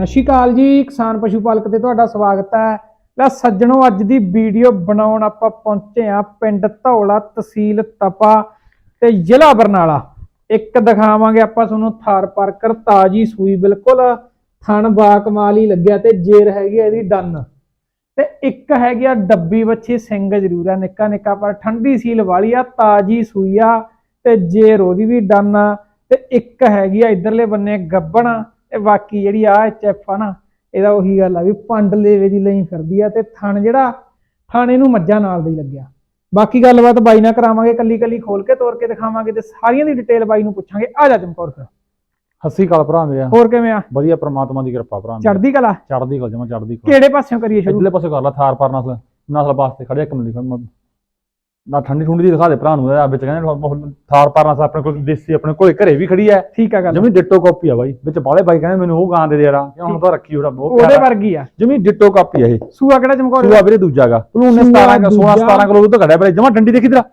ਸਤਿ ਸ਼੍ਰੀ ਅਕਾਲ ਜੀ, ਕਿਸਾਨ ਪਸ਼ੂ ਪਾਲਕ ਤੇ ਤੁਹਾਡਾ ਸਵਾਗਤ ਹੈ। ਲੈ ਸੱਜਣੋ, ਅੱਜ ਦੀ ਵੀਡੀਓ ਬਣਾਉਣ ਆਪਾਂ ਪਹੁੰਚੇ ਆ ਪਿੰਡ ਧੌਲਾ ਤਹਿਸੀਲ ਤਪਾ ਤੇ ਜ਼ਿਲ੍ਹਾ ਬਰਨਾਲਾ। ਇੱਕ ਦਿਖਾਵਾਂਗੇ ਆਪਾਂ ਤੁਹਾਨੂੰ ਥਾਰ ਪਾਰਕਰ, ਤਾਜੀ ਸੂਈ ਬਿਲਕੁਲ, ਥਣ ਬਾ ਕਮਾਲ ਹੀ ਲੱਗਿਆ ਤੇ ਜੇਰ ਹੈਗੀ ਆ ਇਹਦੀ ਡੰਨ। ਤੇ ਇੱਕ ਹੈਗੀ ਆ ਡੱਬੀ ਬੱਚੀ ਸਿੰਘ ਜ਼ਰੂਰ ਆ, ਨਿੱਕਾ ਨਿੱਕਾ ਪਰ ਠੰਡੀ ਸੀਲ ਵਾਲੀ ਆ, ਤਾਜੀ ਸੂਈ ਆ ਤੇ ਜੇਰ ਉਹਦੀ ਵੀ ਡੰਨ ਆ। ਤੇ ਇੱਕ ਹੈਗੀ ਆ ਇਧਰਲੇ ਬੰਨੇ ਗੱਬਣ ਤੇ ਬਾਕੀ ਜਿਹੜੀ ਆ ਐਚਐਫ ਆ ਨਾ ਇਹਦਾ ਉਹੀ ਗੱਲ ਆ ਵੀ ਪੰਡ ਲੇਵੇ ਦੀ ਲਈ ਫਿਰਦੀ ਆ ਤੇ ਥਣ ਜਿਹੜਾ ਥਣ ਇਹਨੂੰ ਮੱਝਾਂ ਨਾਲ ਦਾ ਲੱਗਿਆ। ਬਾਕੀ ਗੱਲਬਾਤ ਬਾਈ ਨਾਲ ਕਰਾਵਾਂਗੇ ਕੱਲੀ ਕੱਲੀ ਖੋਲ ਕੇ ਤੋੜ ਕੇ ਦਿਖਾਵਾਂਗੇ ਤੇ ਸਾਰੀਆਂ ਦੀ ਡਿਟੇਲ ਬਾਈ ਨੂੰ ਪੁੱਛਾਂਗੇ। ਆ ਜਾ ਚਮਕੌਰ ਫਿਰ। ਹੱਸੀ ਕਾਲ ਭਰਾ ਮੇਰਾ। ਹੋਰ ਕਿਵੇਂ ਆ? ਵਧੀਆ ਪ੍ਰਮਾਤਮਾ ਦੀ ਕਿਰਪਾ ਭਰਾ ਮੇਰਾ। ਚੜਦੀ ਕਲਾ? ਚੜਦੀ ਕਲ ਜਮਾ ਚੜਦੀ ਕਲ। ਕਿਹੜੇ ਪਾਸਿਓਂ ਕਰੀਏ ਸ਼ੁਰੂ? ਇਧਰਲੇ ਪਾਸੇ ਕਰ ਲਾ ਥਾਰ ਪਰ ਨਸਲ ਨਸਲ ਵਾਸਤੇ ਖੜਿਆ ਦੀ ਨਾ ਠੰਡੀ ਠੁੰਡੀ ਦੀ ਦਿਖਾ ਦੇ ਭਰਾ ਨੂੰ ਆ ਵਿੱਚ ਕਹਿੰਦੇ ਥਾਰ ਪਰ ਨਸਲ ਆਪਣੇ ਕੋਲ ਦੇਸੀ ਆਪਣੇ ਕੋਲੇ ਘਰੇ ਵੀ ਖੜੀ ਐ ਠੀਕ ਆ ਗੱਲ। ਜਮੀ ਡਿੱਟੋ ਕਾਪੀ ਆ ਬਾਈ ਵਿੱਚ ਬਾਲੇ ਬਾਈ ਕਹਿੰਦੇ ਮੈਨੂੰ ਉਹ ਗਾਂ ਦੇ ਦੇ ਯਾਰ ਹੁਣ ਤਾਂ ਰੱਖੀ ਉਹਦਾ ਬਹੁਤ ਉਹਦੇ ਵਰਗੀ ਆ। ਜਮੀ ਡਿੱਟੋ ਕਾਪੀ ਆ ਇਹ। ਸੂਆ ਕਿਹੜਾ ਚਮਕੌਰ ਸੂਆ ਵੀਰੇ ਦੂਜਾਗਾ ਭਲੂਨ ਨੇ ਸੂਆ 17 16 ਦੂਜਾ। 17 ਕਿਲੋ ਦੁੱਧ ਕੱਢਿਆ ਪਹਿਲੇ। ਜਮਾ ਡੰਡੀ ਦੇਖੀ ਤੇਰਾ?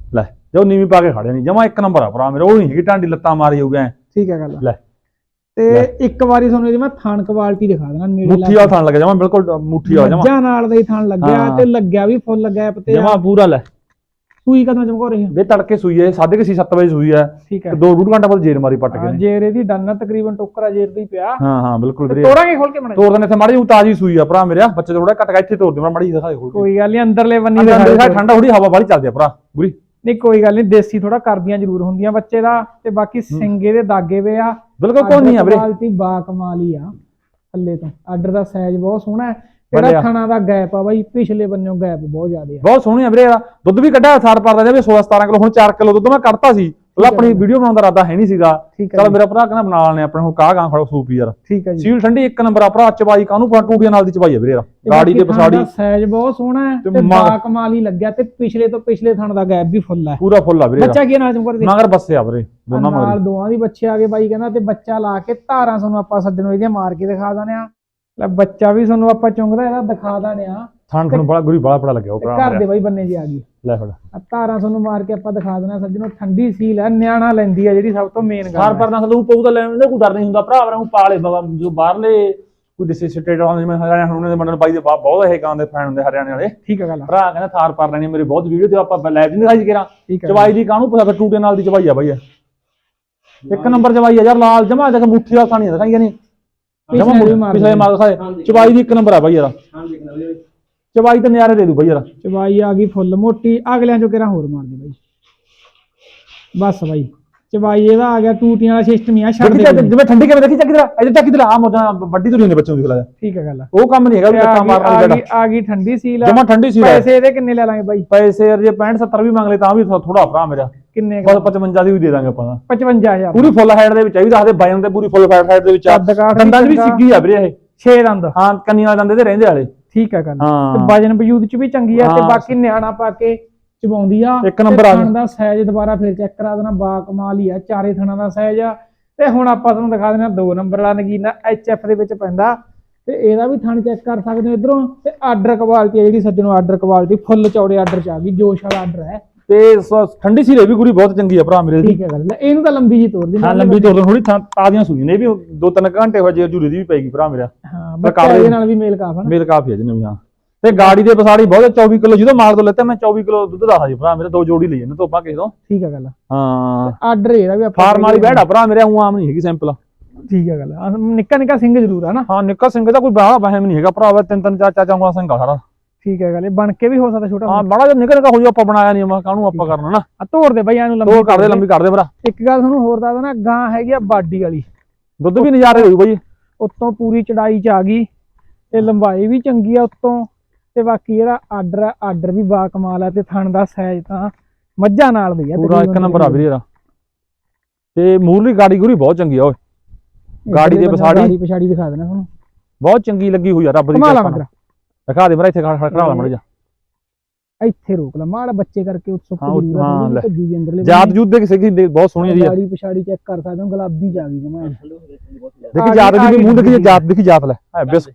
ਲੈ ਜੋ ਨੀਵੀਂ ਪਾ ਕੇ ਖੜਿਆ ਨਹੀਂ ਜਮਾ ਇੱਕ ਨੰਬਰ ਆ ਭਰਾ ਮੇਰਾ ਉਹ ਨਹੀਂ ਹੈਗੀ ਟਾਂਡੀ ਲੱਤਾਂ ਮਾਰੀ ਹੋਊਗਾ। ਠੀਕ ਆ ਗੱਲ ਲੈ। ਤੇ ਇੱਕ ਵਾਰੀ ਤੁਹਾਨੂੰ ਇਹਦੀ ਮੈਂ ਥਣ ਕੁਆਲਿਟੀ ਦਿਖਾ ਦੇਣਾ ਨੇੜੇ ਮੁੱਠੀ ਵਾਲਾ ਥਣ ਲੱਗਿਆ ਜਮਾ ਬਿਲਕੁਲ ਮੁੱਠੀ ਵਾਲਾ ਜਮਾ। ਮੱਝਾਂ ਨਾਲ ਦਾ ਹੀ ਥਣ ਲੱਗਿਆ। ਤੇ ਲੱਗਿਆ ਵੀ ਫੁੱਲ ਗੈਪ ਤੇ ਜਮਾ ਪੂਰਾ ਲੈ। ਸੂਈ ਕਦੋਂ ਚਮਕੌਰ ਰਹੀ ਵੇ ਤੜਕੇ ਸੂਈ ਹੈ ਸਾਢੇ ਕੁ ਛੇ 7 ਵਜੇ ਸੂਈ ਹੈ। ਠੀਕ ਹੈ। ਤੇ ਦੋ ਡੂਢ ਘੰਟਾ ਬਾਅਦ ਜੇਰ ਮਾਰੀ ਪੱਟ ਕੇ। ਜੇਰ ਇਹਦੀ ਡੰਨ ਤਕਰੀਬਨ ਟੋਕਰਾ ਜੇਰ ਦੀ ਪਿਆ। ਹਾਂ ਹਾਂ ਬਿਲਕੁਲ ਵੀਰੇ। ਤੋੜਾਂਗੇ ਖੋਲ ਕੇ ਬਣਾ ਤੋਰ ਦਿੰਦੇ ਮਾੜੀ ਜਿਹੀ ਤਾਜੀ ਸੂਈ ਆ ਭਰਾ ਮੇਰਾ ਬੱਚੇ ਥੋੜਾ ਘੱਟ ਗਿਆ ਇੱਥੇ ਦੇ ਮੈਂ ਮਾੜੀ ਜਿਹੀ ਦਿਖਾ ਦੇ ਖੋਲ ਕੇ। ਕੋਈ ਗੱਲ ਨਹੀਂ ਅੰਦਰਲੇ ਬੰਨੀ ਅੰਦਰ ਦਿਖਾ। ਠੰਡਾ ਥੋੜੀ ਹਵਾ ਵਾਲੀ ਚੱਲਦੀ ਆ ਭਰਾ ਪੂਰੀ। ਨਹੀਂ ਕੋਈ ਗੱਲ ਨਹੀਂ ਦੇਸੀ ਥੋੜਾ ਕਰਦੀਆਂ ਜ਼ਰੂਰ ਹੁੰਦੀਆਂ ਬੱਚੇ ਦਾ ਤੇ ਬਾਕੀ ਸਿੰਗੇ ਦੇ ਦਾਗੇ ਵੇ ਆ। ਬਿਲਕੁਲ ਕੋਈ ਨਹੀਂ ਆ ਵੀਰੇ। ਕੁਆਲਿਟੀ ਬਾ ਕਮਾਲ ਹੀ ਆ ਥੱਲੇ ਤੋਂ। ਆਰਡਰ ਦਾ ਸਾਈਜ਼ ਬਹੁਤ ਸੋਹਣਾ ਹੈ। ਜਿਹੜਾ ਥਣਾ ਦਾ ਗੈਪ ਆ ਬਾਈ ਪਿਛਲੇ ਬੰਨਿਓ ਗੈਪ ਬਹੁਤ ਜ਼ਿਆਦਾ ਆ। ਬਹੁਤ ਸੋਹਣੀ ਆ ਵੀਰੇ ਇਹਦਾ। ਦੁੱਧ ਵੀ ਕੱਢਿਆ ਸਾਰ ਪਰ ਦਾ ਜਾਵੇ 16 17 ਕਿਲੋ ਹੁਣ 4 ਕਿਲੋ ਦੁੱਧ ਮੈਂ ਕੱਢਤਾ ਸੀ। ਉਹ ਆਪਣੀ ਵੀਡੀਓ ਬਣਾਉਣ ਦਾ ਇਰਾਦਾ ਹੈ ਨਹੀਂ ਸੀਗਾ। ਚਲ ਮੇਰਾ ਭਰਾ ਕਹਿੰਦਾ ਬਣਾ ਲੈਣੇ ਆਪਣੇ ਹੁਣ ਕਾਹ ਗਾਂ ਖੜੋ ਸੂਪੀ ਯਾਰ। ਠੀਕ ਹੈ ਜੀ। ਸੀਲ ਠੰਡੀ ਇੱਕ ਨੰਬਰ ਆ ਭਰਾ ਚਬਾਈ ਕਾਹਨੂੰ ਫਰੰਟ ਟੂਟੀਆਂ ਨਾਲ ਦੀ ਚਬਾਈ ਆ ਵੀਰੇ। ਗਾੜੀ ਦੇ ਪਸਾੜੀ। ਸਾਈਜ਼ ਬਹੁਤ ਸੋਹਣਾ ਹੈ ਤੇ ਤੇ ਮਾ- ਬਾ ਕਮਾਲ ਹੀ ਲੱਗਿਆ ਤੇ ਪਿਛਲੇ ਤੋਂ ਪਿਛਲੇ ਥਣ ਦਾ ਗੈਪ ਵੀ ਫੁੱਲ ਹੈ ਪੂਰਾ ਫੁੱਲ ਆ ਵੀਰੇ। ਬੱਚਾ ਕੀ ਨਾਮ ਚਮਕਰ ਦੇ? ਮਗਰ ਬੱਸੇ ਆ ਵੀਰੇ ਦੋਨਾਂ ਨਾਲ ਮਗਰ। ਦੋਵਾਂ ਦੀ ਬੱਚੇ ਆ ਗਏ ਬਾਈ ਕਹਿੰਦਾ ਤੇ ਬੱਚਾ ਲਾ ਕੇ ਧਾਰਾਂ ਤੁਹਾਨੂੰ ਆਪਾਂ ਸੱਜਣੋਂ ਇਹਦੀਆਂ ਮਾਰ ਕੇ ਦਿਖਾ ਦਨੇ ਆ ਲੈ ਬੱਚਾ ਵੀ ਤੁਹਾਨੂੰ ਆਪਾਂ ਚੁੰਗਦਾ ਇਹਦਾ ਦਿਖਾ ਦਨੇ ਆ ਥਾਣ ਥਣ ਬੜਾ ਗੁਰੀ ਬੜਾ ਬੜਾ ਲੱਗਿਆ ਉਹ ਭਰਾ ਘਰ ਦੇ ਬਾਈ ਬੰਨੇ ਜੀ ਆ ਗਈ। ਲੈ ਫੜ। ਆ ਧਾਰਾਂ ਤੁਹਾਨੂੰ ਮਾਰ ਕੇ ਆਪਾਂ ਦਿਖਾ ਦੇਣਾ ਸੱਜਣੋਂ ਠੰਡੀ ਸੀਲ ਹੈ ਨਿਆਣਾ ਲੈਂਦੀ ਆ ਜਿਹੜੀ ਸਭ ਤੋਂ ਮੇਨ ਗੱਲ ਹੈ। ਪਰ ਨਸਲ ਉਹ ਪਊ ਤਾਂ ਲੈਣ ਦੇ ਕੋਈ ਡਰ ਨਹੀਂ ਹੁੰਦਾ ਭਰਾ ਵਰਾਂ ਪਾਲੇ ਬਾਬਾ ਜੋ ਬਾਹਰਲੇ ਕੋਈ ਦਿਸੇ ਸਟੇਟ ਵਾਲੇ ਜਿਵੇਂ ਹਰਿਆਣਾ ਹੁਣ ਦੇ ਮੰਡਲ ਬਾਈ ਦੇ ਬਾਪ ਬਹੁਤ ਇਹ ਗਾਂ ਦੇ ਫੈਨ ਹੁੰਦੇ ਹਰਿਆਣੇ ਵਾਲੇ। ਠੀਕ ਹੈ ਗੱਲ ਭਰਾ ਕਹਿੰਦਾ ਥਾਰ ਪਰ ਲੈਣੀ ਮੇਰੀ ਬਹੁਤ ਵੀਡੀਓ ਤੇ ਆਪਾਂ ਲਾਈਵ ਨਹੀਂ ਦਿਖਾਈ ਕਰਾਂ ਚਵਾਈ ਦੀ ਕਾਹਨੂੰ ਪਤਾ ਟੂਟੇ ਨਾਲ ਦੀ ਚਵਾਈ ਆ ਬਾਈ। ਇੱਕ ਨੰਬਰ ਚਵਾਈ ਆ ਯਾਰ ਲਾਲ ਜਮਾ ਦੇਖ ਮੁੱਠੀ ਵਾਲਾ ਥਾਣੀ ਦਿਖਾਈਆਂ ਨਹੀਂ ਜਮਾ ਵੀ ਮਾਰ ਪਿਛਲੇ ਮਾਰ ਦਿਖਾਏ ਚਵਾਈ ਦੀ ਇੱਕ ਨੰਬਰ ਆ ਬਾਈ ਯਾਰ। ਚਵਾਈ ਤੇ ਨਿਆਰੇ ਦੇ ਦੂ ਬਾਈ ਯਾਰ। ਚਬਾਈ ਆ ਗਈ ਫੁੱਲ ਮੋਟੀ ਅਗਲਿਆਂ ਚੋਂ ਕਿਹੜਾ ਹੋਰ ਮਾਰ ਦੇ ਬਾਈ? ਬਸ ਬਾਈ ਚਬਾਈ ਇਹਦਾ ਆ ਗਿਆ ਟੂਟੀਆਂ ਵਾਲਾ ਸਿਸਟਮ ਹੀ ਆ ਛੱਡ ਦੇ ਜਿਵੇਂ ਠੰਡੀ ਕਿਵੇਂ ਦੇਖੀ ਚੱਕ ਇਧਰ ਇੱਧਰ ਚੱਕ ਇਧਰ ਆ। ਮੋਟਾ ਵੱਡੀ ਤੁਰੀ ਹੁੰਦੀ ਬੱਚੋਂ ਦੀ ਖਲਾ ਠੀਕ ਹੈ ਗੱਲ ਉਹ ਕੰਮ ਨਹੀਂ ਹੈਗਾ ਵੀ ਗਈ- ਮਾਰਨ ਗਈ ਆ ਗਈ ਠੰਡੀ ਸੀਲ ਜਮਾ ਠੰਡੀ ਸੀ ਪੈਸੇ ਇਹਦੇ ਕਿੰਨੇ ਲੈ ਲਾਂਗੇ ਬਾਈ? ਪੈਸੇ ਯਾਰ ਜੇ 65 70 ਵੀ ਮੰਗ ਲਏ ਤਾਂ ਵੀ ਥੋੜਾ ਭਰਾ ਮੇਰਾ। ਕਿੰਨੇ ਬਸ 55 ਦੀ ਵੀ ਦੇ ਦਾਂਗੇ ਆਪਾਂ ਤਾਂ। 55000 ਪੂਰੀ ਫੁੱਲ ਹਾਈਟ ਦੇ ਵਿੱਚ ਆ ਵੀ ਦੱਸਦੇ ਬਾਈਨ ਤੇ ਪੂਰੀ ਫੁੱਲ ਹਾਈਟ ਦੇ ਵਿੱਚ ਆ। ਕੱਦ ਕਾਠ ਵੀ ਦੰਦਾਂ 'ਚ ਵੀ ਚੰਗਾ। ਸਿੱਗੀ ਆ ਵੀਰੇ ਇਹ। 6 ਦੰਦ। ਹਾਂ ਕੰਨੀਆਂ ਵਾਲੇ ਦੰਦੇ ਤੇ ਰਹਿੰਦੇ ਵਾਲੇ। ਠੀਕ ਹੈ ਗੱਲ। ਤੇ ਵਜਨ ਵਜੂਦ ਚ ਵੀ ਚੰਗੀ ਆ ਤੇ ਹਾਂ। ਬਾਕੀ ਨਿਆਣਾ ਪਾ ਕੇ ਚਬਾਉਂਦੀ ਆ। ਇੱਕ ਨੰਬਰ ਆ ਗਿਆ। ਦਾ ਸਾਈਜ਼ ਦੁਬਾਰਾ ਫਿਰ ਚੈੱਕ ਕਰਾ ਦੇਣਾ ਬਾ ਕਮਾਲ ਹੀ ਆ ਚਾਰੇ ਥਣਾਂ ਦਾ ਸਾਈਜ਼ ਆ। ਤੇ ਹੁਣ ਆਪਾਂ ਤੁਹਾਨੂੰ ਦਿਖਾ ਦੇਣਾ ਦੋ ਨੰਬਰ ਵਾਲਾ ਨਗੀਨਾ ਐਫ ਦੇ ਵਿੱਚ ਪੈਂਦਾ। ਤੇ ਇਹਦਾ ਵੀ ਥਣ ਚੈੱਕ ਕਰ ਸਕਦੇ ਹੋ ਇਧਰੋਂ। ਤੇ ਆਰਡਰ ਕੁਆਲਿਟੀ ਆ ਜਿਹੜੀ ਸੱਜਣੋਂ ਆਰਡਰ ਕੁਆਲਿਟੀ ਫੁੱਲ ਚੌੜੇ ਆਰਡਰ ਚ ਆ ਗਈ ਜੋਸ਼ ਵਾਲਾ ਆਰਡਰ ਹੈ। ਤੇ ਸ- ਠੰਡੀ ਸੀ ਵੀ ਗੁਰੀ ਬਹੁਤ ਚੰਗੀ ਆ ਭਰਾ ਮੇਰੇ ਦੀ। ਠੀਕ ਹੈ ਗੱਲ ਇਹਨੂੰ ਤਾਂ ਲੰਬੀ ਜੀ ਤੋਰ ਦੇ ਹਾਂ ਲੰਬੀ ਤੋਰ ਥੋੜੀ ਤਾਜ਼ੀਆਂ ਸੂਈਆਂ ਨੇ ਇਹ ਵੀ ਦੋ ਤਿੰਨ ਘੰਟੇ ਹੋ ਜੇ ਜੂਰੀ ਦੀ ਵੀ ਪੈਗੀ ਭਰਾ ਮੇਰਾ। ਹਾਂ ਬੱਚਾ ਨਾਲ ਵੀ ਮੇਲ ਕਾਫ ਨਾ। ਮੇਲ ਕਾਫੀ ਹੈ ਜੀ ਨਵੀਂ ਹਾਂ। ਤੇ ਗਾੜੀ ਦੇ ਪਸਾੜੀ ਬਹੁਤ 24 ਕਿਲੋ ਜਦੋਂ ਮਾਲ ਤੋਂ ਲੈਤਾ ਮੈਂ 24 ਕਿਲੋ ਦੁੱਧ ਦਾ ਜੀ ਭਰਾ ਮੇਰੇ ਦੋ ਜੋੜੀ ਲਈ ਜਾਂਦੇ ਤੋਪਾ ਕਿਸੇ ਤੋਂ। ਠੀਕ ਹੈ ਗੱਲ ਹਾਂ। ਆਰਡਰ ਇਹਦਾ ਵੀ ਆਪਾਂ ਫਾਰਮ ਵਾਲੀ ਬੈੜਾ ਭਰਾ ਮੇਰੇ ਉਹ ਆਮ ਨਹੀਂ ਹੈਗੀ ਸਿੰਪਲ ਠੀਕ ਹੈ ਗੱਲ ਨਿੱਕਾ ਨਿੱਕਾ ਸਿੰਘ ਜ਼ਰੂਰ ਆ ਨਾ। ਹਾਂ ਨਿੱਕਾ ਸਿੰਘ ਦਾ ਕੋਈ ਬਾਹਲਾ ਵਹਿਮ ਨਹੀਂ ਹੈਗਾ ਭਰਾਵਾ ਤਿੰਨ ਤਿੰਨ ਚਾਰ ਚਾਰ ਚੌਂਗਾ ਸਿੰਘ ਆ ਸਾਰਾ। ਠੀਕ ਹੈ ਗੱਲ ਇਹ ਬਣ ਕੇ ਵੀ ਹੋ ਸਕਦਾ ਛੋਟਾ ਹਾਂ ਬੜਾ ਜਿਹਾ ਨਿੱਕਾ ਨਿੱਕਾ ਹੋ ਜਾ ਆਪਾਂ ਬਣਾਇਆ ਨਹੀਂ ਮੈਂ ਕਾਹਨੂੰ ਆਪਾਂ ਕਰਨਾ ਨਾ। ਆ ਤੋੜ ਦੇ ਬਈ ਇਹਨੂੰ ਲੰਬੀ ਤੋੜ ਕਰਦੇ ਲੰਬੀ ਕਰਦੇ ਭਰਾ। ਇੱਕ ਗੱਲ ਤੁਹਾਨੂੰ ਹੋਰ ਦੱਸ ਦੇਣਾ ਗਾਂ ਹੈਗੀ ਆ ਬਾਡੀ ਵਾਲੀ। ਦੁੱਧ ਵੀ ਨਜ਼ਾਰੇ ਹੋਈ ਬਾਈ। ਉੱਤੋਂ ਪੂਰੀ ਚੜਾਈ ਚ ਆ ਗਈ ਤੇ ਲੰਬਾਈ ਵੀ ਚੰਗੀ ਆ ਉੱਤੋਂ ਤੇ ਬਾਕੀ ਜਿਹੜਾ ਆਰਡਰ ਆ ਆਰਡਰ ਵੀ ਬਾ ਕਮਾਲ ਆ ਤੇ ਥਣ ਦਾ ਸਾਈਜ਼ ਤਾਂ ਮੱਝਾਂ ਨਾਲ ਦੀ ਆ ਪੂਰਾ ਇੱਕ ਨੰਬਰ ਆ ਵੀਰੇ ਇਹਦਾ। ਤੇ ਮੂਰਲੀ ਗਾੜੀ ਗੁਰੀ ਬਹੁਤ ਚੰਗੀ ਆ ਓਏ। ਗਾੜੀ ਦੇ ਬੰਨੇ ਪਛਾੜੀ- ਗਾੜੀ ਪਛਾੜੀ ਦਿਖਾ ਦੇਣਾ ਤੁਹਾਨੂੰ। ਬਹੁਤ ਚੰਗੀ ਲੱਗੀ ਹੋਈ ਆ ਰੱਬ ਦੀ ਕਿਰਪਾ ਨਾਲ। ਦਿਖਾ ਦੇ ਮੇਰਾ ਇੱਥੇ ਖੜਾ ਖੜਾ ਲਾ ਮੜ ਜਾ ਇੱਥੇ ਰੋਕ ਲਾ ਮਾੜਾ ਬੱਚੇ ਕਰਕੇ ਉਤਸੁਕ ਹਾਂ, ਜ਼ਰੂਰ ਹਾਂ, ਲੈ। ਭੱਜੂ ਜੀ ਅੰਦਰਲੇ ਜਾਤ ਜੂਤ ਦੇ ਕਿਸੇ ਦੀ ਬਹੁਤ ਸੋਹਣੀ ਜੀ ਆ। ਗਾੜੀ ਪਛਾੜੀ ਚੈੱਕ ਕਰ ਸਕਦੇ ਹੋ ਗੁਲਾਬੀ ਆ ਗਈ ਜਮਾ ਦੇਖੀ ਜਾਤ ਦੀ ਵੀ ਮੂੰਹ ਦੇਖੀ ਜਾਤ ਦੇਖੀ ਜਾਤ ਲੈ। ਹੈ ਬਿਸ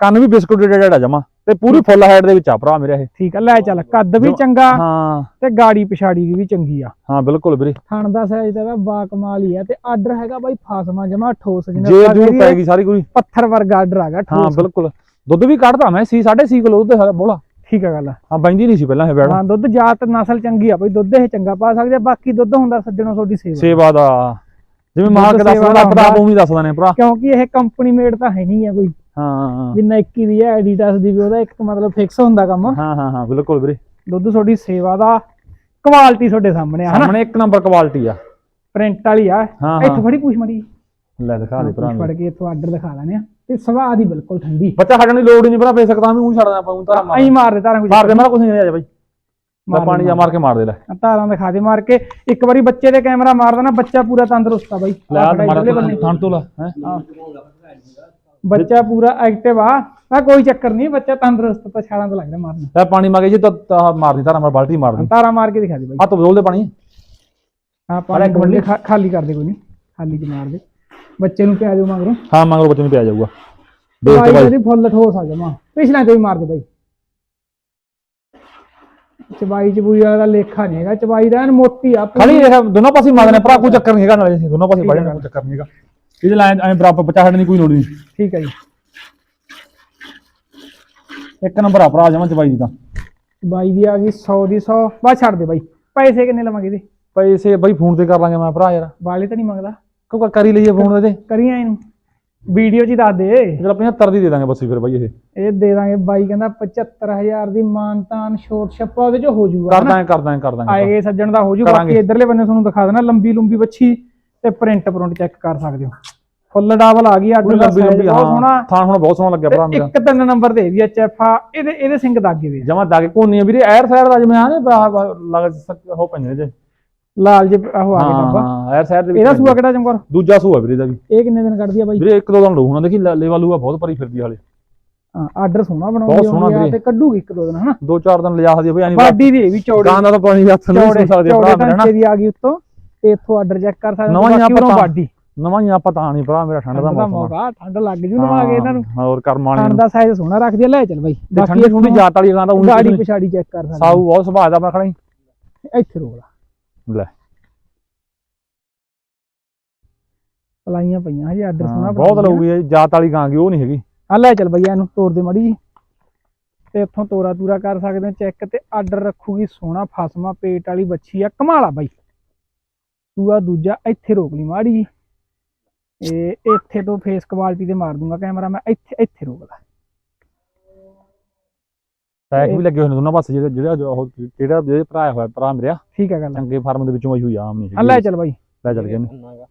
ਕੰਨ ਵੀ ਬਿਸਕੁਟ ਡੇਡਾ ਜਮਾ ਤੇ ਪੂਰੀ ਫੁੱਲ ਹਾਈਟ ਦੇ ਵਿੱਚ ਆ ਭਰਾ ਮੇਰੇ ਇਹ। ਠੀਕ ਆ ਲੈ ਚੱਲ ਕੱਦ ਵੀ ਚੰਗਾ ਹਾਂ। ਤੇ ਗਾੜੀ ਪਿਛਾੜੀ ਵੀ ਚੰਗੀ ਆ। ਹਾਂ ਬਿਲਕੁਲ ਵੀਰੇ। ਥਣ ਦਾ ਸਾਈਜ਼ ਤਾਂ ਇਹਦਾ ਬਾ ਕਮਾਲ ਹੀ ਆ ਤੇ ਆਰਡਰ ਹੈਗਾ ਬਾਈ ਫਾਸਮਾ ਜਮਾ ਠੋਸ ਜੇ ਕਹੀਏ, ਪੈ ਗਈ ਸਾਰੀ ਕੋਈ ਪੱਥਰ ਵਰਗਾ ਆਰਡਰ ਹੈਗਾ ਹਾਂ ਠੋਸ। ਬਿਲਕੁਲ। ਦੁੱਧ ਵੀ ਕੱਢਦਾ ਮੈਂ ਸੀ 6.5 ਕਿਲੋ ਦੁੱਧ ਹੈ ਬੋਲਾ। ਠੀਕ ਆ ਗੱਲ ਹਾਂ ਬੈਂਦੀ ਨਹੀਂ ਸੀ ਪਹਿਲਾਂ ਇਹ ਬੈੜ ਹਾਂ ਦੁੱਧ ਜਾਤ ਨਸਲ ਚੰਗੀ ਆ ਬਈ ਦੁੱਧ ਇਹ ਚੰਗਾ ਪਾ ਸਕਦੇ ਆ, ਬਾਕੀ ਦੁੱਧ ਹੁੰਦਾ ਸੱਜਣੋ ਤੁਹਾਡੀ ਸੇਵਾ। ਸੇਵਾ ਦਾ। ਜਿਵੇਂ ਮਾਂ ਕੇ ਦੁੱਧ ਦੱਸ ਸੇਵਾ ਦਿੰਦਾ ਦਾ ਪਤਾ। ਉਹ ਵੀ ਦੱਸ ਦਿੰਦੇ ਭਰਾ। ਕਿਉਂਕਿ ਇਹ ਕੰਪਨੀ ਮੇਡ ਤਾਂ ਹੈ ਨਹੀਂ ਆ ਕੋਈ। ਹਾਂ ਵੀ ਨਾਈਕੀ ਦੀ ਹੈ ਐਡੀਡਾਸ ਦੀ ਵੀ ਉਹਦਾ ਇੱਕ ਮਤਲਬ ਫਿਕਸ ਹੁੰਦਾ ਕੰਮ। ਹਾਂ ਹਾਂ ਹਾਂ ਬਿਲਕੁਲ ਵੀਰੇ। ਦੁੱਧ ਤੁਹਾਡੀ ਸੇਵਾ ਦਾ ਕੁਆਲਿਟੀ ਤੁਹਾਡੇ ਸਾਹਮਣੇ ਆ ਸਾਹਮਣੇ ਇੱਕ ਨੰਬਰ ਕੁਆਲਿਟੀ ਆ। ਪ੍ਰਿੰਟ ਵਾਲੀ ਆ। ਹਾਂ, ਇੱਥੋਂ ਹਾਂ। ਫੜੀ ਪੁੱਛ ਮੜੀ ਲੈ ਦਿਖਾ ਦੇ ਭਰਾ ਫੜ ਕੇ ਇੱਥੋਂ ਆਰਡਰ ਦਿਖਾ ਲੈਣੇ ਆ ਤੇ ਸਵਾਦ ਦੀ ਬਿਲਕੁਲ ਠੰਡੀ। ਬੱਚਾ ਛੱਡਣ ਦੀ ਲੋੜ ਹੀ ਨਹੀਂ ਭਰਾ ਬੇ ਸਕਦਾ ਮੈਂ ਉਹ ਛੱਡਦਾ ਆਪਾਂ ਊਂ ਧਾਰਾਂ ਮਾਰ ਐਂ ਮਾਰ ਦੇ ਤਾਰਾਂ ਕੁਝ ਮਾਰ ਦੇ ਮਾਰਾ ਕੁਝ ਨਹੀਂ। ਆ ਜਾ ਬਾਈ। ਲੈ ਪਾਣੀ ਜਾ ਮਾਰ ਕੇ ਮਾਰ ਦੇ ਲੈ। ਤਾਰਾਂ ਦਿਖਾ ਦੇ ਮਾਰ ਕੇ। ਇੱਕ ਵਾਰੀ ਬੱਚੇ ਦੇ ਕੈਮਰਾ ਮਾਰ ਦੇਣਾ ਬੱਚਾ ਪੂਰਾ ਤੰਦਰੁਸਤ ਆ ਬਾਈ। ਲੈ ਆਹ ਮਾਰਾ ਬੰਨੇ। ਥਣ ਤੋਂ ਲੈ ਹੈ। ਬੱਚਾ ਪੂਰਾ ਐਕਟਿਵ ਆ। ਆ ਕੋਈ ਚੱਕਰ ਨਹੀਂ ਬੱਚਾ ਤੰਦਰੁਸਤ ਤਾਂ ਛਾਲਾਂ ਤੋਂ ਲੱਗਦਾ ਮਾਰਨ ਲੈ ਪਾਣੀ ਮਾਗੇ ਜੀ ਤਾਂ ਤਾਂ ਮਾਰ ਦੀ ਧਾਰਾਂ ਮਾਰ ਬਾਲਟੀ ਮਾਰ ਦੀ। ਤਾਰਾ ਮਾਰ ਕੇ ਦਿਖਾ ਦੇ ਬਾਈ। ਹੱਥ ਬੋਲ ਦੇ ਪਾਣੀ। ਹਾਂ ਪਾਣੀ ਇੱਕ ਮਿੰਟ ਖਾ- ਖਾਲੀ ਕਰ ਦੇ ਕੋਈ ਨਹੀਂ। ਖਾਲੀ ਚ ਮਾਰ ਦੇ। ਬੱਚੇ ਨੂੰ ਪਿਆ ਦਿਓ ਮਗਰੋਂ? ਹਾਂ ਮੰਗਲੋ ਬੱਚੇ ਨੂੰ ਪਿਆ ਜਾਊਗਾ। ਦੇਖ ਬਾਈ ਇਹਦੀ ਫੁੱਲ ਠੋਸ ਆ ਜਮਾ। ਪਿਛਲਾ ਕੋਈ ਮਾਰ ਦੇ ਬਾਈ। ਚਬਾਈ ਚਬੂਈ ਵਾਲਾ ਦਾ ਲੇਖਾ ਨਹੀਂ ਹੈਗਾ। ਚਬਾਈ ਦਾ ਐਨ ਮੋਟੀ ਆ ਪੂਰੀ। ਖਾਲੀ ਇਹ ਦੋਨੋਂ ਪਾਸੇ ਮਾਰਦੇ ਨੇ ਭਰਾ ਕੋਈ ਚੱਕਰ ਨਹੀਂ ਹੈਗਾ ਨਾਲੇ ਅਸੀਂ। ਦੋਨੋਂ ਪਾਸੇ ਵੜ ਜਾਣਾ ਕੋਈ ਚੱਕਰ ਨਹੀਂ ਹੈਗਾ। ਇਹਦੇ ਲਾਈਨ ਐ ਬਰਾਬਰ ਬੱਚਾ ਛੱਡਣ ਦੀ ਕੋਈ ਲੋੜ ਨਹੀਂ ਠੀਕ ਹੈ ਜੀ। ਇੱਕ ਨੰਬਰ ਆ ਭਰਾ ਜਮਾ ਚਬਾਈ ਦੀ ਤਾਂ। ਬਾਈ ਦੀ ਆ ਗਈ 100 ਦੀ 100 ਬਸ ਛੱਡ ਦੇ ਬਾਈ। ਪੈਸੇ ਕਿੰਨੇ ਲਵਾਂਗੇ ਇਹਦੇ? ਪੈਸੇ ਬਾਈ ਫੋਨ ਤੇ ਕਰ ਲਾਂਗੇ ਮੈਂ ਭਰਾ ਯਾਰ। ਵਾਲੇ ਤਾਂ ਨਹੀਂ ਮੰਗਦਾ। ਕਿਉਂ ਕਰੀ ਲਈਏ ਫੋਨ ਤੇ ਕਰੀਆਂ ਇਹਨੂੰ। ਵੀਡੀਓ 'ਚ ਹੀ ਦੱਸ ਦੇ। ਜਿਹੜਾ 75 ਦੀ ਦੇ ਦਾਂਗੇ ਬਸ ਫਿਰ ਬਾਈ ਇਹ। ਇਹ ਦੇ ਦਾਂਗੇ ਬਾਈ ਕਹਿੰਦਾ 75000 ਦੀ ਮਾਨਤਾਨ ਛੋਟ ਛੱਪਾ ਉਹਦੇ 'ਚ ਹੋ ਜਾਊਗਾ ਕਰ ਹਨਾ? ਦਾਂਗੇ ਕਰ ਦਾਂਗੇ ਕਰ ਦਾਂਗੇ ਆਏ ਸੱਜਣ ਦਾ ਹੋ ਜੂ। ਬਾਕੀ ਇਧਰਲੇ ਬੰਨੇ ਤੁਹਾਨੂੰ ਦਿਖਾ ਦੇਣਾ ਲੰਬੀ ਲੰਬੀ ਬੱਚੀ ਤੇ ਪ੍ਰਿੰਟ ਪ੍ਰਿੰਟ ਚੈੱਕ ਕਰ ਸਕਦੇ ਹੋ। ਫੁੱਲ ਡਬਲ ਆ ਗਈ ਅੱਡ ਲੰਬੀ ਲੰਬੀ ਬਹੁਤ ਸੋਹਣਾ। ਥਾਣ ਹੁਣ ਬਹੁਤ ਸੋਹਣਾ ਲੱਗਿਆ ਭਰਾ ਮੇਰਾ ਇੱਕ ਤਿੰਨ ਨੰਬਰ ਦੇ ਵੀ ਐਚ ਐਫ ਆ ਇਹਦੇ ਇਹਦੇ ਸਿੰਘ ਦਾਗੇ ਵੀ। ਜਮਾ ਦਾਗੇ ਕੋਨੀ ਵੀਰੇ ਐਰ ਸਾਈਡ ਦਾ ਜਿਵੇਂ ਆ ਨੇ ਲੱਗ ਹੋ ਪੈਂਦੇ ਜੇ। ਲਾਲ ਜੇ ਉਹ ਆ ਗਿਆ ਡੱਬਾ ਹਾਂ ਐਰ ਸਾਈਡ ਦੇ ਵਿੱਚ ਇਹਦਾ ਸੂਆ ਕਿਹੜਾ ਚਮਕੌਰ ਦੂਜਾ ਸੂਆ ਵੀਰੇ ਦਾ ਵੀ। ਇਹ ਕਿੰਨੇ ਦਿਨ ਕੱਢਦੀ ਆ ਬਾਈ? ਵੀਰੇ ਇੱਕ ਦੋ ਦਿਨ ਰਹੂ ਨਾ ਦੇਖੀ ਲੇਵਾ ਲੂਆ ਬਹੁਤ ਭਰੀ ਫਿਰਦੀ ਹਾਲੇ। ਹਾਂ ਆਰਡਰ ਸੋਹਣਾ ਬਣਾਉਂਦੀ ਹੋਣੀ ਆ। ਤੇ ਕੱਢੂਗੀ ਇੱਕ ਦੋ ਦਿਨ ਹਨਾ? ਦੋ ਚਾਰ ਦਿਨ ਲਿਜਾ ਹਦੀ ਬਈ ਐਨੀ ਬਾਡੀ ਦੀ ਵੀ ਚੌੜੀ ਗਾਂ ਦਾ ਤਾਂ ਪਾਣੀ ਹੱਥ ਨਹੀਂ ਸੁਣ ਸਕਦੇ ਭਰਾ ਮੇਰਾ ਨਾ ਦੀ ਆ ਗਈ ਉੱਤੋਂ ਤੇ ਇੱਥੋਂ ਆਰਡਰ ਚੈੱਕ ਕਰ ਸਕਦੇ ਨਵਾਂ ਬਾਕੀ ਆਪਾਂ ਤਾਂ- ਬਾਡੀ। ਨਵਾਂ ਹੀ ਆਪਾਂ ਤਾਂ ਨਹੀਂ ਭਰਾ ਮੇਰਾ ਠੰਡ ਦਾ ਠੰਡ ਮੌਸਮ ਆ। ਠੰਡ ਲੱਗ ਜੂ ਨਵਾ ਕੇ ਇਹਨਾਂ ਨੂੰ। ਹੋਰ ਕਰਮ ਨੂੰ। ਦਾ ਸਾਈਜ਼ ਸੋਹਣਾ ਰੱਖਦੀ ਆ ਲੈ ਚੱਲ ਬਾਈ। ਤੇ ਠੰਡੀ ਠੰਡੀ ਜਾਤ ਵਾਲੀ ਗਾਂ ਦਾ ਨੀ। ਪਿਛਾੜੀ ਚੈੱਕ ਕਰ ਸਕਦੇ। ਸਾਊ ਬਹੁਤ ਸੁਭਾਅ ਦਾ ਆਪਣਾ ਖੜਾ। ਇੱਥੇ ਰੋਕ ਲਾ। ਪਲਾਈਆਂ ਪਈਆਂ ਹਜੇ ਆਰਡਰ ਸੋਹਣਾ ਹਾਂ, ਬਹੁਤ ਲਊਗੀ ਇਹ ਜਾਤ ਵਾਲੀ ਗਾਂ ਗੀ ਉਹ ਨਹੀਂ ਹੈਗੀ। ਆ ਲੈ ਚੱਲ ਬਈਆ ਇਹਨੂੰ ਤੋੜ ਦੇ ਮੜੀ ਜੀ ਤੇ ਇੱਥੋਂ ਤੋਰਾ ਤੂਰਾ ਕਰ ਸਕਦੇ ਹੋ ਚੈੱਕ ਤੇ ਆਰਡਰ ਰੱਖੂਗੀ ਸੋਹਣਾ ਫਸਮਾ ਪੇਟ ਵਾਲੀ ਬੱਚੀ ਆ ਕਮਾਲਾ ਬਾਈ। ਦੂਆ ਦੂਜਾ ਇੱਥੇ ਰੋਕ ਲਈ ਮਾੜੀ ਜੀ ਇਹ ਇੱਥੇ ਤੋਂ ਫੇਸ ਕੁਆਲਿਟੀ ਤੇ ਮਾਰ ਦੂੰਗਾ ਕੈਮਰਾ ਮੈਂ ਇੱਥੇ ਇੱਥੇ ਰੋਕ ਲਾ ਟੈਗ ਵੀ ਲੱਗੇ ਹੋਏ ਨੇ ਦੋਨਾਂ ਪਾਸੇ ਜਿਹੜੇ ਜਿਹੜਾ ਜੋ ਉਹ ਕਿਹੜਾ ਜਿਹੜੇ ਭਰਾ ਹੋਇਆ ਭਰਾ ਮੇਰਾ ਠੀਕ ਹੈ ਗੱਲ। ਚੰਗੇ ਫਾਰਮ ਦੇ ਵਿੱਚੋਂ ਆਈ ਆਮ ਨਹੀਂ ਲੈ ਚੱਲ ਬਾਈ। ਲੈ ਚੱਲ ਗਏ ਨੇ।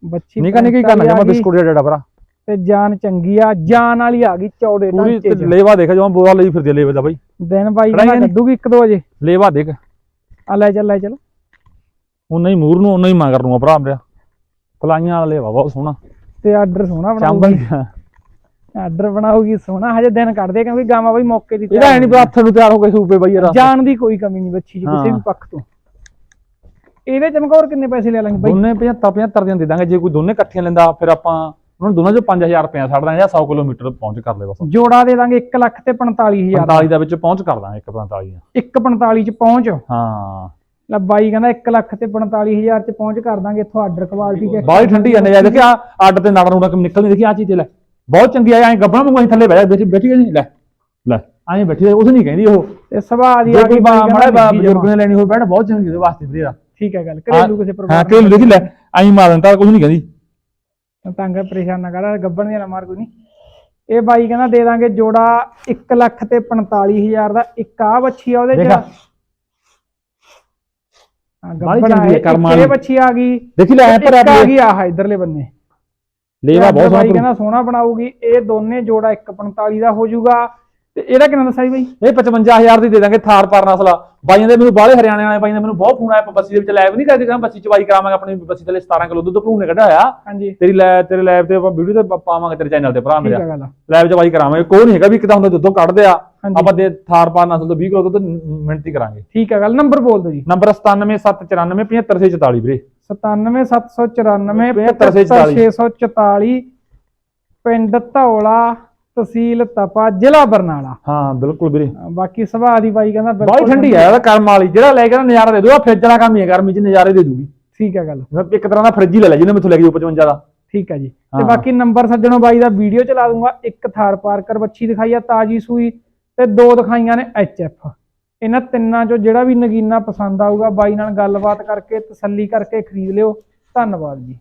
ਬੱਚੀ ਨਿਕਾ ਨਿਕੀ print ਕਰਨਾ ਜਮਾ ਬਿਸਕੁਟ ਜਿਹੜਾ ਭਰਾ। ਤੇ ਜਾਨ ਚੰਗੀ ਆ ਜਾਨ ਵਾਲੀ ਆ ਗਈ ਚੌੜੇ ਪੂਰੀ ਢਾਂਚੇ ਚ। ਲੇਵਾ ਦੇਖ ਜਮਾ ਬੋਰਾ ਲਈ ਫਿਰਦੀ ਲੇਵੇ ਦਾ ਬਾਈ। ਦਿਨ ਬਾਈ ਨੀ? ਕੱਢੂਗੀ 1-2 ਵਜੇ ਲੇਵਾ ਦੇਖ। ਆ ਲੈ ਚੱਲ ਲੈ ਚੱਲ। ਉਨਾ ਹੀ ਮੂਰ ਨੂੰ ਉਨਾ ਹੀ ਮਗਰ ਨੂੰ ਆ ਭਰਾ ਮੇਰਾ ਫਲਾਈਆਂ ਵਾਲਾ ਲੇਵਾ ਬਹੁਤ ਸੋਹਣਾ। ਤੇ ਆਰਡਰ ਸੋਹਣਾ ਚਾਂਬਲ ਬਣਾਉਗੀ ਆਰਡਰ ਬਣਾਉਗੀ ਸੋਹਣਾ ਹਜੇ ਦਿਨ ਕੱਢਦੇ ਕਿਉਂਕਿ ਗਾਵਾਂ ਬਾਈ ਮੌਕੇ ਦੀ ਇਹਦਾ ਨਹੀਂ ਹੱਥ ਨੂੰ ਤਿਆਰ ਹੋ ਕੇ ਸੂਪੇ ਬਾਈ ਯਾਰ। ਜਾਣ ਦੀ ਕੋਈ ਕਮੀ ਨਹੀਂ ਬੱਚੀ 'ਚ ਕਿਸੇ ਵੀ। ਪੱਖ ਤੋਂ। ਇਹਦੇ ਚਮਕੌਰ ਕਿੰਨੇ ਪੈਸੇ ਲੈ ਲਾਂਗੇ ਬਾਈ? ਦੋਨੇ 75 75 ਦੀਆਂ ਦੇ ਦਾਂਗੇ ਜੇ ਕੋਈ ਦੋਨੇ ਇਕੱਠੀਆਂ ਲੈਂਦਾ ਫਿਰ ਆਪਾਂ ਉਹਨਾਂ ਦੋਨਾਂ ਚੋਂ 5000 ਰੁਪਏ ਛੱਡ ਦਾਂਗੇ ਜਾਂ 100 ਕਿਲੋਮੀਟਰ ਪਹੁੰਚ ਕਰ ਲੈ ਬਸ। ਜੋੜਾ ਦੇ ਦਾਂਗੇ 1 ਲੱਖ ਤੇ 45000 45 ਦਾ। ਵਿੱਚ ਪਹੁੰਚ ਕਰ ਦਾਂਗੇ 145 ਦਾ 145 ਚ ਪਹੁੰਚ? ਹਾਂ। ਲੈ ਬਾਈ ਕਹਿੰਦਾ 1 ਲੱਖ ਤੇ 45000 ਚ ਪਹੁੰਚ ਕਰ ਦਾਂਗੇ ਇੱਥੋਂ ਆਰਡਰ ਕੁਆਲਿਟੀ ਚੈੱਕ ਬਾਹਲੀ ਠੰਡੀ ਆ ਨਜ਼ਾਰੇ ਦੇਖਿਆ ਅੱਡ ਤੇ ਨਾੜਾ ਨੂੜਾ ਨਿਕਲਦੀ ਦੇਖੀ ਆ ਚੀਜ਼ ਤੇ ਲੈ। ਬਹੁਤ ਚੰਗੀ ਆ ਐਂ ਗੱਬਣਾ ਵਾਂਗੂ ਅਸੀਂ ਥੱਲੇ ਬਹਿ ਜਾ ਬੈਠੀ ਬੈਠੀ ਨਹੀਂ ਲੈ ਲੈ ਐਂ ਬੈਠੀ ਉਸ ਨਹੀਂ ਕਹਿੰਦੀ ਉਹ। ਤੇ ਸੁਭਾਅ ਦੀ ਜੇ ਆ ਕੋਈ ਮਾੜਾ ਬਜ਼ੁਰਗ। ਨੇ ਲੈਣੀ ਹੋਵੇ ਬੈਠ ਬਹੁਤ ਚੰਗੀ ਉਹਦੇ ਵਾਸਤੇ ਵੀਰੇ ਠੀਕ ਹੈ ਗੱਲ ਘਰੇਲੂ ਕਿਸੇ ਹਾਂ ਪ੍ਰੋਗਰਾਮ ਕਿ ਦੇਖੀ ਲੈ ਐਂ ਮਾਰ ਦਿੰਦਾ ਕੁਝ ਨਹੀਂ ਕਹਿੰਦੀ। ਤੰਗ ਪਰੇਸ਼ਾਨ ਨਾ ਕਰ ਗੱਬਣ ਦੀਆਂ ਨਾ ਮਾਰ ਕੋਈ ਨਹੀਂ। ਇਹ ਬਾਈ ਕਹਿੰਦਾ ਦੇ ਦਾਂਗੇ ਜੋੜਾ 1 ਲੱਖ ਤੇ 45000 ਦਾ ਇੱਕ ਆ ਬੱਚੀ ਆ ਉਹਦੇ ਚ। ਹਾਂ ਹੈ, ਆ। ਇਹ ਬੱਚੀ ਆ ਗਈ ਦੇਖੀ ਲੈ ਪਰ ਆ ਗਈ ਆਹ ਇਧਰਲੇ ਬੰਨੇ। ਲੇਵਾ ਬਹੁਤ ਬਾਈ ਸੋਹਣਾ ਕਹਿੰਦਾ ਸੋਹਣਾ ਬਣਾਊਗੀ ਇਹ ਦੋਨੇ ਜੋੜਾ 145 ਦਾ ਹੋ ਜਾਊਗਾ। ਤੇ ਇਹਦਾ ਕਿੰਨਾ ਦੱਸਿਆ ਜੀ ਬਾਈ? ਇਹ 55000 ਦੀ ਦੇ ਦਾਂਗੇ ਥਾਰ ਪਰ ਨਸਲਾ ਬਾਈਆਂ ਦੇ ਮੈਨੂੰ ਬਾਹਲੇ ਹਰਿਆਣੇ ਵਾਲੇ ਬਾਈਆਂ ਦੇ ਮੈਨੂੰ ਬਹੁਤ ਫੋਨ ਆਇਆ ਬੱਸੀ ਦੇ ਵਿੱਚ ਲਾਈਵ ਨਹੀਂ ਕਰਦੇ ਕਹਿੰਦਾ ਬੱਸੀ ਚਵਾਈ ਕਰਾਵਾਂਗੇ ਆਪਣੀ ਬੱਸੀ ਥੱਲੇ 17 ਕਿਲੋ ਦੁੱਧ ਭਰੂਣ ਨੇ ਕੱਢਿਆ ਹੋਇਆ ਹਾਂਜੀ। ਤੇਰੀ ਲੈ ਤੇਰੇ ਲਾਈਵ ਤੇ ਆਪਾਂ ਵੀਡੀਓ ਤੇ ਪਾਵਾਂਗੇ ਤੇਰੇ ਚੈਨਲ ਤੇ ਭਰਾ ਮੇਰਾ। ਲਾਈਵ ਚਵਾਈ ਕਰਾਵਾਂਗੇ ਕੋਈ ਨਹੀਂ ਹੈਗਾ ਵੀ ਕਿਦਾਂ ਹੁੰਦਾ ਦੁੱਧੋਂ ਕੱਢਦੇ ਆ। ਆਪਾਂ ਦੇ ਥਾਰ ਪਾਰ ਨਸਲ ਤੋਂ 20 ਕਿਲੋ ਦੁੱਧ ਮਿਹਨਤੀ ਕਰਾਂਗੇ। ਠੀਕ ਹੈ ਗੱਲ ਨੰਬਰ ਬੋਲ ਦਿਓ ਜੀ। ਨੰਬਰ 97794 75644 ਵੀਰੇ। 97794 75644 75644 ਪਿੰਡ ਧੌਲਾ ਤਹਿਸੀਲ ਤਪਾ ਜ਼ਿਲ੍ਹਾ ਬਰਨਾਲਾ। ਹਾਂ ਬਿਲਕੁਲ ਵੀਰੇ। ਬਾਕੀ ਸੁਭਾਅ ਦੀ ਬਾਈ ਕਹਿੰਦਾ ਬਾਈ ਠੰਡੀ ਆ ਇਹਦਾ ਕਰਮ ਵਾਲੀ। ਜਿਹੜਾ ਲੈ ਕੇ ਨਾ ਨਜ਼ਾਰਾ ਦੇ ਦੂ ਆ ਫ੍ਰਿਜ ਵਾਲਾ ਕੰਮ ਹੀ ਹੈ ਗਰਮੀ ਚ ਨਜ਼ਾਰੇ ਦੇ ਦੂਗੀ। ਠੀਕ ਹੈ ਗੱਲ। ਇੱਕ ਤਰ੍ਹਾਂ ਦਾ ਫ੍ਰਿਜ ਹੀ ਲੈ ਲੈ ਜਿਹਨੇ ਮੈਥੋਂ ਲੈ ਕੇ 55 ਦਾ। ਠੀਕ ਹੈ ਜੀ। ਤੇ। ਬਾਕੀ ਨੰਬਰ ਸੱਜਣੋ ਬਾਈ ਦਾ ਵੀਡੀਓ ਚਲਾ ਦੂੰਗਾ। ਇੱਕ ਥਾਰ ਪਾਰਕਰ ਬੱਚੀ ਦਿਖਾਈ ਆ ਤਾਜੀ ਸੂਈ ਤੇ ਦੋ ਦਿਖਾਈਆਂ ਨੇ ਐਫ। ਇਹਨਾਂ ਤਿੰਨਾਂ ਚੋਂ ਜਿਹੜਾ ਵੀ ਨਗੀਨਾ ਪਸੰਦ ਆਊਗਾ, ਬਾਈ ਨਾਲ ਗੱਲਬਾਤ ਕਰਕੇ ਤਸੱਲੀ ਕਰਕੇ ਖਰੀਦ ਲਿਓ। ਧੰਨਵਾਦ ਜੀ।